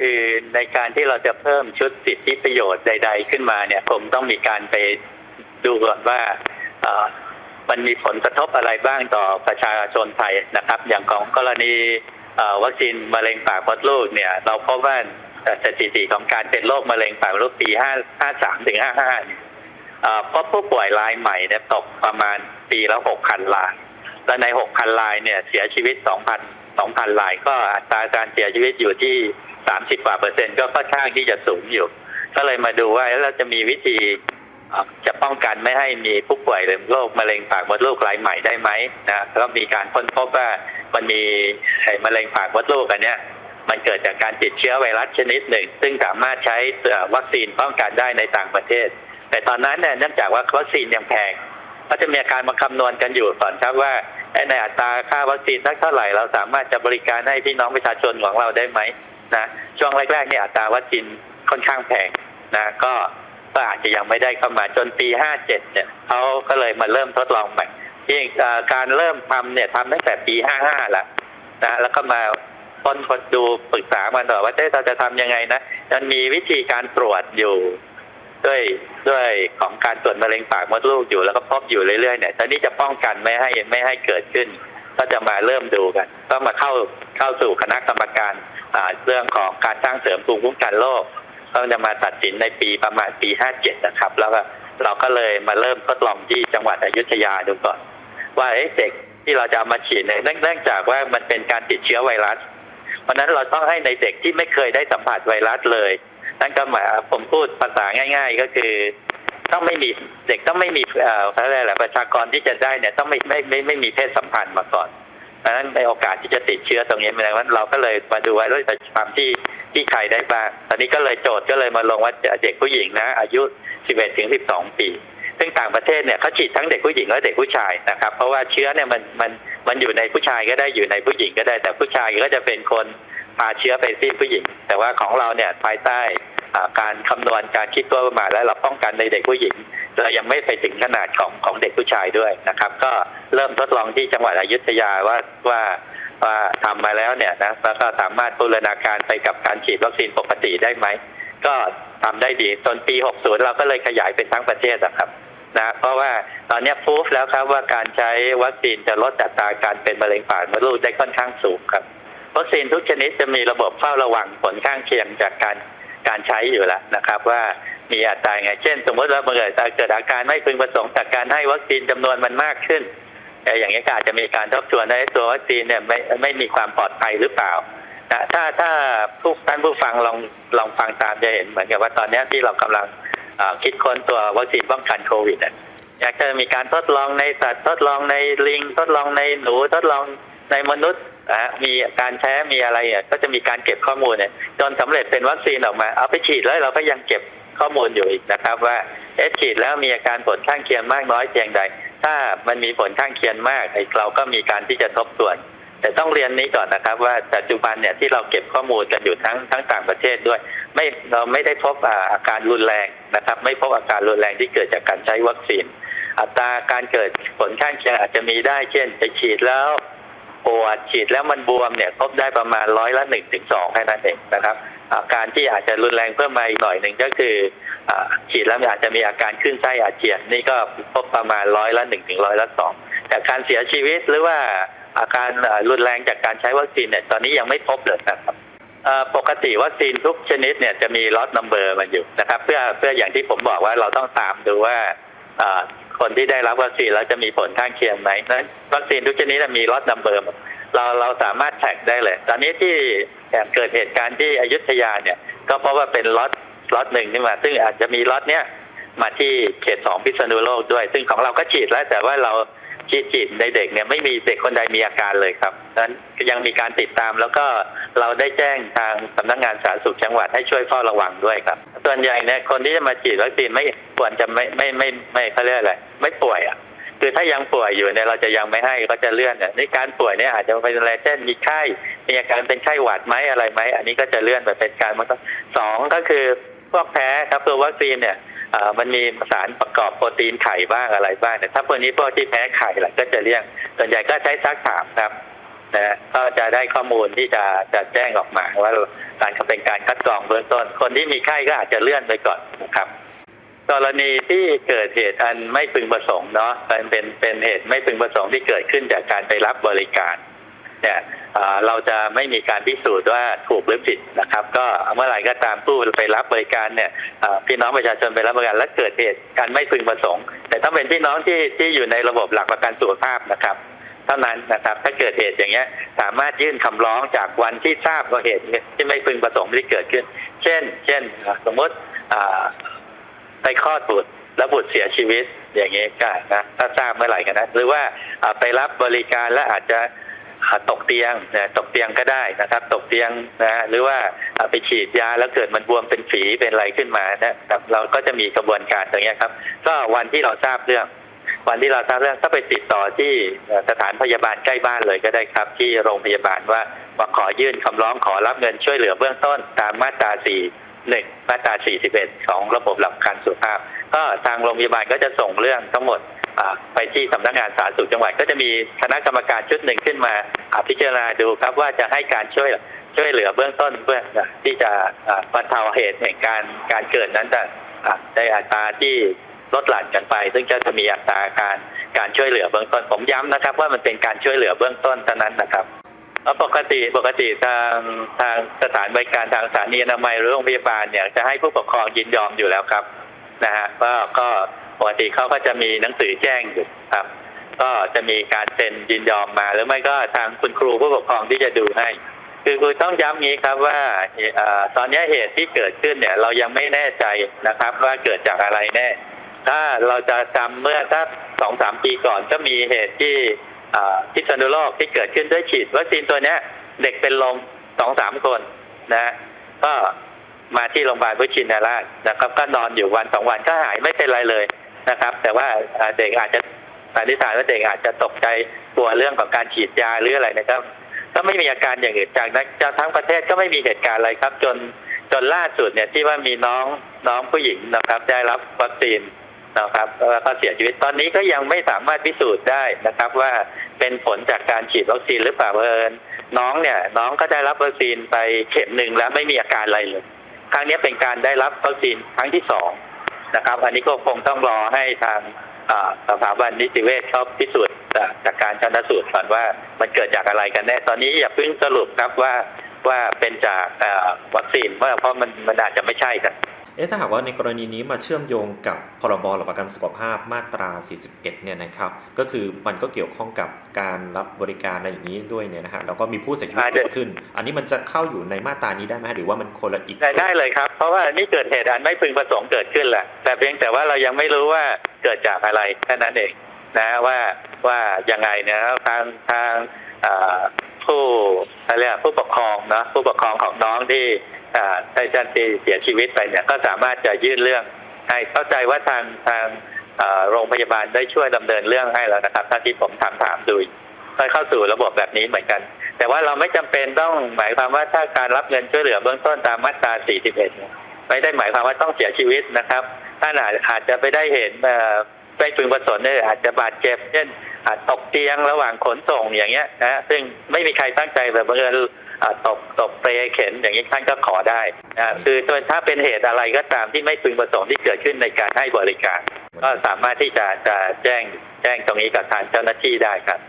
คือในการที่เราจะเพิ่มชุดสิทธิประโยชน์ใด ๆ ขึ้นมาเนี่ยผมต้องมีการไปดูก่อนว่ามันมีผลกระทบอะไรบ้างต่อประชาชนไทยนะครับ อย่างของกรณีวัคซีนมะเร็งปากมดลูกเนี่ย เราพบว่าสถิติของการเป็นโรคมะเร็งปากมดลูกปี 53ถึง55เนี่ยเอ่อพบผู้ป่วยรายใหม่เนี่ยตกประมาณปีละ 6,000ราย และใน 6,000รายเนี่ยเสียชีวิต 2,000 2,000ราย ก็อัตราการเสียชีวิตอยู่ที่ 30กว่าเปอร์เซ็นต์ก็ค่อนข้างที่จะสูงอยู่ ก็เลยมาดูว่าเอ๊ะเราจะมีวิธีจะป้องกันไม่ให้มีผู้ป่วยโรคมะเร็งปากมดลูกรายใหม่ได้ไหมนะแล้วก็มีการค้นพบว่ามันมีไอ้มะเร็งปากมดลูกอันเนี้ยมันเกิดจากการติดเชื้อไวรัสชนิดหนึ่ง ซึ่งสามารถใช้วัคซีนป้องกันได้ในต่างประเทศ แต่ตอนนั้นเนี่ยเนื่องจากว่าวัคซีนยังแพงก็จะมีการมาคำนวณกันอยู่ก่อนครับว่าในอัตราค่าวัคซีนสักเท่าไหร่เราสามารถจะบริการให้พี่น้องประชาชนของเราได้ไหม นะช่วงแรกๆเนี่ยอัตราวัคซีนค่อนข้างแพงนะก็ก็อาจจะยังไม่ได้เข้ามาจนปี 57 เนี่ยเขาก็เลยมาเริ่มทดลองใหม่ที่การเริ่มทำเนี่ยทำตั้งแต่ปี 55แล้วนะแล้วก็มาคนคนดูปรึกษามันต่อว่าเอ๊ะเราจะทำยังไงนะมันมีวิธีการตรวจอยู่ ด้วยด้วยของการตรวจมะเร็งปากมดลูกอยู่แล้วก็พบอยู่เรื่อยๆเนี่ยตอนนี้จะป้องกันไม่ให้ไม่ให้เกิดขึ้น ก็จะมาเริ่มดูกัน ก็มาเข้าเข้าสู่คณะกรรมการเรื่องของการสร้างเสริมภูมิคุ้มกันโรคก็จะมาตัดสินในปีประมาณปี 57 นะครับ แล้วก็เราก็เลยมาเริ่มทดลองที่จังหวัดอยุธยาดูก่อน ว่าเอ๊ะเด็กที่เราจะามาฉีดเนี่ยเนื่องจากว่ามันเป็นการติดเชื้อไวรัส เพราะฉะนั้นเราต้องให้ในเด็กที่ไม่เคยได้สัมผัสไวรัสเลย นั่นก็หมายผมพูดภาษาง่าย ๆ ก็คือ ต้องไม่มีเด็กต้องไม่มีอะไรแหละประชากรที่จะได้เนี่ยต้องไม่ไม่ไม่ไม่มีเพศสัมพันธ์มาก่อนเพราะฉะนั้นในโอกาสที่จะติดเชื้อตรงนี้แสดงว่าเราก็เลยมาดูว่าเราจะทำที่ที่ใครได้บ้างตอนนี้ก็เลยโจทย์ก็เลยมาลงว่าเด็กผู้หญิงนะ อายุ 11ถึง12 ปี ซึ่งต่างประเทศเนี่ยเขาฉีดทั้งเด็กผู้หญิงและเด็กผู้ชายนะครับ เพราะว่าเชื้อเนี่ยมันมันมันอยู่ในผู้ชายก็ได้อยู่ในผู้หญิงก็ได้ แต่ผู้ชายก็จะเป็นคนพาเชื้อไปที่ผู้หญิง แต่ว่าของเราเนี่ยภายใต้ การคำนวณการคิดตัวประมาณและเราป้องกันในเด็กผู้หญิง เรายังไม่ไปถึงขนาดของของเด็กผู้ชายด้วยนะครับ ก็เริ่มทดลองที่จังหวัดอยุธยาว่าว่าว่าทำมาแล้วเนี่ยนะแล้วก็สามารถบูรณาการไปกับการฉีดวัคซีนปกติได้ไหม ก็ทำได้ดีจนปี 60 เราก็เลยขยายเป็นทั้งประเทศนะครับนะเพราะว่าตอนนี้พูฟแล้วครับว่าการใช้วัคซีนจะลดอัตราการเป็นมะเร็งปากมดลูกได้ค่อนข้างสูงครับ วัคซีนทุกชนิดจะมีระบบเฝ้าระวังผลข้างเคียงจากการ การใช้อยู่แล้วนะครับ ว่ามีอัตราไง เช่น สมมติว่าเกิดเกิดอาการไม่พึงประสงค์จากการให้วัคซีนจำนวนมันมากขึ้นอ่อย่างนี้ก็อาจจะมีการทบทวนว่าตัววัคซีนเนี่ยไม่ไม่มีความปลอดภัยหรือเปล่านะถ้าถ้าผู้ท่านผู้ฟังลองลองฟังตามจะเห็นเหมือนกับว่าตอนนี้ที่เรากำลังคิดค้นตัววัคซีนป้องกันโควิดเนี่ยอยากจะมีการทดลองในสัตว์ทดลองในลิง ทดลองในหนูทดลองในมนุษย์ นะมีการแพ้มีอะไรเนี่ยก็จะมีการเก็บข้อมูลเนี่ยจนสำเร็จเป็นวัคซีนออกมา เอาไปฉีดแล้วเราก็ยังเก็บข้อมูลอยู่อีกนะครับ ว่าเอฉีดแล้วมีอาการผลข้างเคียงมากน้อยเพียงใด ถ้ามันมีผลข้างเคียงมากเราก็มีการที่จะทบทวน แต่ต้องเรียนนี้ก่อนนะครับ ว่าปัจจุบันเนี่ยที่เราเก็บข้อมูลกันอยู่ทั้งทั้งต่างประเทศด้วย ไม่เราไม่ได้พบอาอาการรุนแรงนะครับ ไม่พบอาการรุนแรงที่เกิดจากการใช้วัคซีนอัตราการเกิดผลข้างเคียงอาจจะมีได้ เช่น ไปฉีดแล้ว ปวดฉีดแล้วมันบวมเนี่ยพบได้ประมาณร้อยละหนึ่งถึงสองแค่นั้นเองนะครับ อาการที่อาจจะรุนแรงเพิ่มมาอีกหน่อยหนึ่งก็คืออฉีดแล้วอาจจะมีอาการขึ้นไส้อาเจียนนี่ก็พบประมาณร้อยละหนึ่งถึงร้อยละสองแต่การเสียชีวิตหรือว่าอาการรุนแรงจากการใช้วัคซีนเนี่ยตอนนี้ยังไม่พบเลยนะครับปกติวัคซีนทุกชนิดเนี่ยจะมีล็อตนัมเบอร์มันอยู่นะครับ เพื่อเพื่ออย่างที่ผมบอกว่าเราต้องตามดูว่า คนที่ได้รับวัคซีนแล้วจะมีผลข้างเคียงไหมนั้นวัคซีนทุกชนิดมีล็อตนัมเบอร์เราเราสามารถแท็กได้เลย ตอนนี้ที่เกิดเหตุการณ์ที่อยุธยาเนี่ย ก็เพราะว่าเป็นล็อตล็อตหนึ่งที่มา ซึ่งอาจจะมีล็อตเนี้ยมาที่เขตสองพิษณุโลกด้วย ซึ่งของเราก็ฉีดแล้ว แต่ว่าเราฉีดฉีดในเด็กเนี่ยไม่มีเด็กคนใดมีอาการเลยครับนั้นยังมีการติดตามแล้วก็ เราได้แจ้งทางสำนักงานสาธารณสุขจังหวัดให้ช่วยเฝ้าระวังด้วยครับ ส่วนใหญ่เนี่ยคนที่จะมาฉีดวัคซีนไม่ควรจะไม่ไม่ไม่ไม่เขาเรียกอะไรไม่ป่วยอะคือถ้ายังป่วยอยู่เนี่ยเราจะยังไม่ให้ก็จะเลื่อนเนี่ยในการป่วยเนี่ยอาจจะเป็นอะไรเช่นมีไข้มีอาการเป็นไข้หวัดไหมอะไรไหมอันนี้ก็จะเลื่อนไปเป็นการมันก็สองก็คือพวกแพ้ครับตัววัคซีนเนี่ยอ่อมันมีสารประกอบโปรตีนไข่บ้างอะไรบ้างเนี่ยถ้าพวกนี้พวกที่แพ้ไข่แหละก็จะเลี่ยงส่วนใหญ่ก็ใช้ซักถามครับ นะฮะก็จะได้ข้อมูลที่จะจะแจ้งออกมาว่าการเป็นการคัดกรองเบื้องต้น คนที่มีไข้ก็อาจจะเลื่อนไปก่อนนะครับ กรณีที่เกิดเหตุอันไม่พึงประสงค์เนาะเป็นเป็นเป็นเหตุไม่พึงประสงค์ที่เกิดขึ้นจากการไปรับบริการ เนี่ยเราจะไม่มีการพิสูจน์ว่าถูกหรือผิดนะครับ ก็เมื่อไหร่ก็ตามผู้ไปรับบริการเนี่ยพี่น้องประชาชนไปรับบริการและเกิดเหตุการไม่พึงประสงค์ แต่ต้องเป็นพี่น้องที่ที่อยู่ในระบบหลักประกันสุขภาพนะครับ ท่านั้นนะครับ ถ้าเกิดเหตุอย่างเงี้ย สามารถยื่นคำร้องจากวันที่ทราบว่าเหตุที่ไม่พึงประสงค์ที่เกิดขึ้น เช่น เช่น สมมติอ่าไปคลอดบุตรแล้วบุตรเสียชีวิตอย่างเงี้ยก็นะถ้าทราบเมื่อไหร่กันนะ หรือว่าไปรับบริการและอาจจะตกเตียงนะตกเตียงก็ได้นะครับ ตกเตียงนะหรือว่าไปฉีดยาแล้วเกิดมันบวมเป็นฝีเป็นอะไรขึ้นมานะครับเราก็จะมีกระบวนการตรงเนี้ยครับ ก็วันที่เราทราบเรื่อง วันที่เราทราบเรื่องก็ไปติดต่อที่สถานพยาบาลใกล้บ้านเลยก็ได้ครับ ที่โรงพยาบาลว่าว่าขอยื่นคำร้องขอรับเงินช่วยเหลือเบื้องต้นตามมาตรา4 1มาตรา41ของระบบหลักกันสุขภาพ ก็ทางโรงพยาบาลก็จะส่งเรื่องทั้งหมดไปที่สำนักงานสาธารณสุขจังหวัดก็จะมีคณะกรรมการชุดหนึ่งขึ้นมาพิจารณาดูครับว่าจะให้การช่วยช่วยเหลือเบื้องต้นเพื่อที่จะบรรเทาเหตุแห่งการการเกิดนั้นแต่ในอัตราที่ ลดหลั่นกันไป ซึ่งจะมีอัตราการการช่วยเหลือเบื้องต้นผมย้ำนะครับ ว่ามันเป็นการช่วยเหลือเบื้องต้นเท่านั้นนะครับแล้วปกติปกติทางทางสถานบริการทางสถานีอนามัยหรือโรงพยาบาลเนี่ยจะให้ผู้ปกครองยินยอมอยู่แล้วครับนะฮะก็ก็ปกติเขาก็จะมีหนังสือแจ้งอยู่ครับ ก็จะมีการเซ็นยินยอมมา หรือไม่ก็ทางคุณครูผู้ปกครองที่จะดูให้ คือคือต้องย้ำงี้ครับว่าอตอนนี้เหตุที่เกิดขึ้นเนี่ย เรายังไม่แน่ใจนะครับ ว่าเกิดจากอะไรแน่ ถ้าเราจะจำเมื่อสักสองสามปีก่อนก็มีเหตุที่อ่าพิษณุโลกที่เกิดขึ้นด้วยฉีดวัคซีนตัวเนี้ย เด็กเป็นลมสองสามคนนะ ก็มาที่โรงพยาบาลพุชินราชนะครับ ก็นอนอยู่วันสองวันก็หายไม่เป็นไรเลยนะครับ แต่ว่าอ่าเด็กอาจจะสันนิษฐานว่าเด็กอาจจะตกใจกลัวเรื่องของการฉีดยาหรืออะไรนะครับ ก็ไม่มีอาการอย่างอื่นจากนั้นจากทั้งประเทศก็ไม่มีเหตุการณ์อะไรครับ จนจนล่าสุดเนี่ยที่ว่ามีน้องน้องผู้หญิงนะครับ ได้รับวัคซีน นะครับแล้วก็เสียชีวิตตอนนี้ก็ยังไม่สามารถพิสูจน์ได้นะครับ ว่าเป็นผลจากการฉีดวัคซีนหรือเปล่าเอิญน้องเนี่ย น้องก็ได้รับวัคซีนไปเข็มหนึ่งแล้วไม่มีอาการอะไรเลยครั้งนี้เป็นการได้รับวัคซีนครั้งที่สองนะครับ อันนี้ก็คงต้องรอให้ทางสถาบันนิติเวชเขาพิสูจน์จากการชันสูตรก่อนว่ามันเกิดจากอะไรกันแน่ตอนนี้อย่าเพิ่งสรุปครับว่าว่าเป็นจากวัคซีนเพราะเพราะมันมันอาจจะไม่ใช่ครับ เอ๊ะถ้าหากว่าในกรณีนี้มาเชื่อมโยงกับพรบหลักประกันสุขภาพมาตรา 41 เนี่ยนะครับ ก็คือมันก็เกี่ยวข้องกับการรับบริการอะไรอย่างนี้ด้วยเนี่ยนะฮะแล้วก็มีผู้เสียชีวิตเกิดขึ้น อันนี้มันจะเข้าอยู่ในมาตรานี้ได้ไหมหรือว่ามันคนละอีกได้ได้เลยครับ เพราะว่านี่เกิดเหตุอันไม่พึงประสงค์เกิดขึ้นแหละแต่เพียงแต่ว่าเรายังไม่รู้ว่าเกิดจากอะไรแค่นั้นเองนะว่าว่ายังไงนะครับทางทางอ่า ผู้อะไรผู้ปกครองเนะผู้ปกครองของน้องที่อ่าได้จันที่เสียชีวิตไปเนี่ยก็สามารถจะยื่นเรื่องให้เข้าใจว่าทางทางอ่าโรงพยาบาลได้ช่วยดำเนินเรื่องให้แล้วนะครับถ้าที่ผมถามถามดูก็เข้าสู่ระบบแบบนี้เหมือนกัน แต่ว่าเราไม่จำเป็นต้องหมายความว่าถ้าการรับเงินช่วยเหลือเบื้องต้นตามมาตรา 41 ไม่ได้หมายความว่าต้องเสียชีวิตนะครับท่านอาจอาจจะไปได้เห็นอ่อ ไม่พึงประสงค์เนี่ยอาจจะบาดเจ็บเช่นอาจตกเตียงระหว่างขนส่งอย่างเงี้ยนะซึ่งไม่มีใครตั้งใจแบบบังเอิญตกตกเปรย์เข็นอย่างนี้ท่านก็ขอได้นะคือถ้าเป็นเหตุอะไรก็ตามที่ไม่พึงประสงค์ที่เกิดขึ้นในการให้บริการ ก็สามารถที่จะจะแจ้งแจ้งตรงนี้กับทางเจ้าหน้าที่ได้ครับ